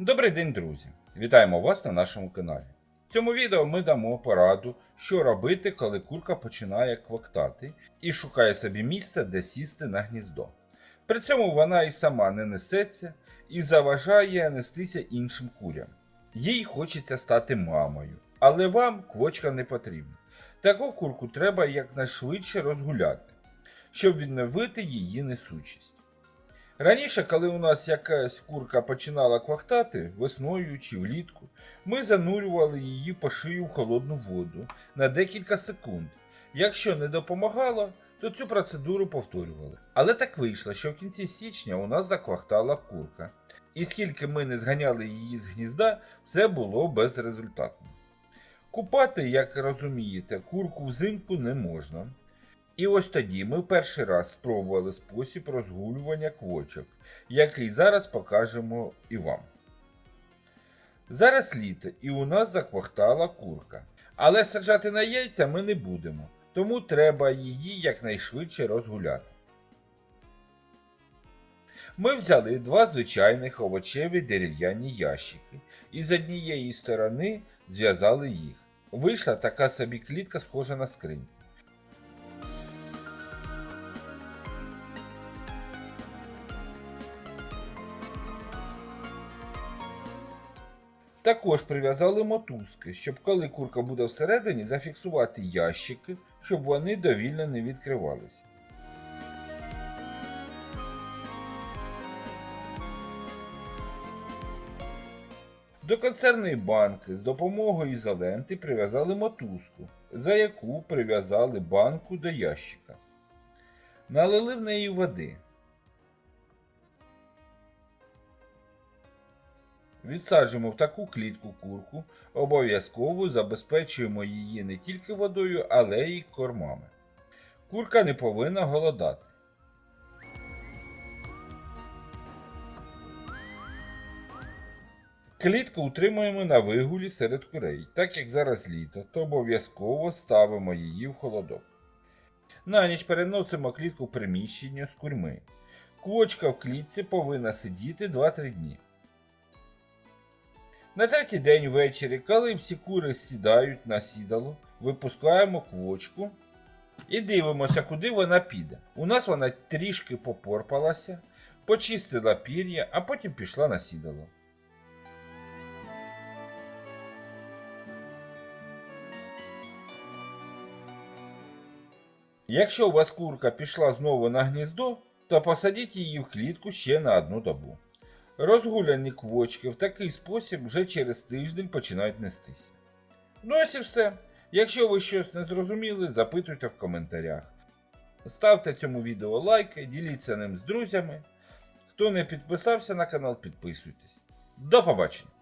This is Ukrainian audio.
Добрий день, друзі! Вітаємо вас на нашому каналі. В цьому відео ми дамо пораду, що робити, коли курка починає квактати і шукає собі місце, де сісти на гніздо. При цьому вона і сама не несеться і заважає нестися іншим курям. Їй хочеться стати мамою, але вам квочка не потрібна. Таку курку треба якнайшвидше розгуляти, щоб відновити її несучість. Раніше, коли у нас якась курка починала квахтати весною чи влітку, ми занурювали її по шию в холодну воду на декілька секунд. Якщо не допомагало, то цю процедуру повторювали. Але так вийшло, що в кінці січня у нас заквахтала курка. І скільки ми не зганяли її з гнізда, все було безрезультатно. Купати, як розумієте, курку взимку не можна. І ось тоді ми перший раз спробували спосіб розгулювання квочок, який зараз покажемо і вам. Зараз літо і у нас заквахтала курка. Але саджати на яйця ми не будемо, тому треба її якнайшвидше розгуляти. Ми взяли два звичайних овочеві дерев'яні ящики і з однієї сторони зв'язали їх. Вийшла така собі клітка, схожа на скриньку. Також прив'язали мотузки, щоб коли курка буде всередині, зафіксувати ящики, щоб вони довільно не відкривалися. До консервної банки з допомогою ізоленти прив'язали мотузку, за яку прив'язали банку до ящика. Налили в неї води. Відсаджуємо в таку клітку курку, обов'язково забезпечуємо її не тільки водою, але й кормами. Курка не повинна голодати. Клітку утримуємо на вигулі серед курей. Так як зараз літо, то обов'язково ставимо її в холодок. На ніч переносимо клітку в приміщення з курми. Квочка в клітці повинна сидіти 2-3 дні. На третій день ввечері, коли всі кури сідають на сідало, випускаємо квочку і дивимося, куди вона піде. У нас вона трішки попорпалася, почистила пір'я, а потім пішла на сідало. Якщо у вас курка пішла знову на гніздо, то посадіть її в клітку ще на одну добу. Розгуляні квочки в такий спосіб вже через тиждень починають нестися. Ну ось і все. Якщо ви щось не зрозуміли, запитуйте в коментарях. Ставте цьому відео лайки, діліться ним з друзями. Хто не підписався на канал, підписуйтесь. До побачення!